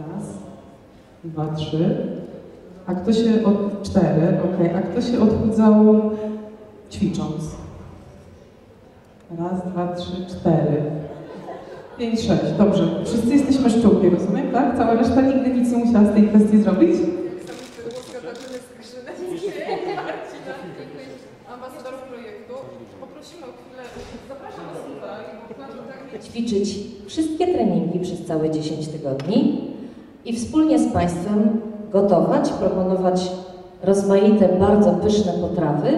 Raz, dwa, trzy. A kto się od... Cztery, okej. A kto się odchudzał ćwicząc? Raz, dwa, trzy, cztery. Pięć, sześć. Dobrze. Wszyscy jesteśmy szczupli, rozumiem, tak? Cała reszta nigdy nic nie musiała z tej kwestii zrobić? ambasadorów projektu. Poprosimy o chwilę. Zapraszam Was ćwiczyć wszystkie treningi przez całe 10 tygodni i wspólnie z Państwem gotować, proponować rozmaite, bardzo pyszne potrawy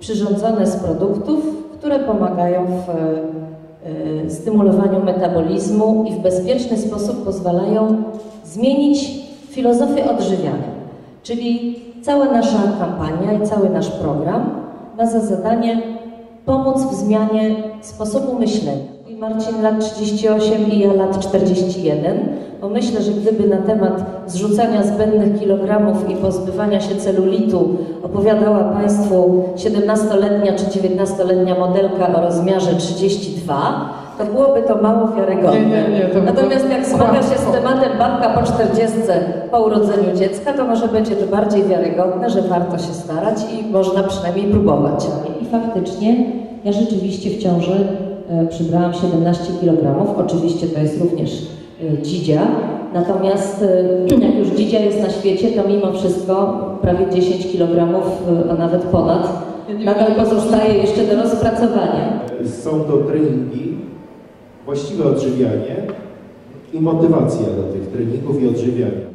przyrządzone z produktów, które pomagają w e, stymulowaniu metabolizmu i w bezpieczny sposób pozwalają zmienić filozofię odżywiania. Czyli cała nasza kampania i cały nasz program ma za zadanie pomóc w zmianie sposobu myślenia. Marcin lat 38 i ja lat 41, bo myślę, że gdyby na temat zrzucania zbędnych kilogramów i pozbywania się celulitu opowiadała Państwu 17-letnia czy 19-letnia modelka o rozmiarze 32, to byłoby to mało wiarygodne. Nie, nie, nie, to- Natomiast jak zmaga się z tematem babka po 40 po urodzeniu dziecka, to może będzie to bardziej wiarygodne, że warto się starać i można przynajmniej próbować. I faktycznie ja rzeczywiście w ciąży e, przybrałam 17 kg. Oczywiście to jest również dzidzia. Natomiast e, jak już dzidzia jest na świecie, to mimo wszystko prawie 10 kg, e, a nawet ponad, nadal pozostaje jeszcze do rozpracowania. Są to treningi, właściwe odżywianie i motywacja do tych treningów i odżywiania.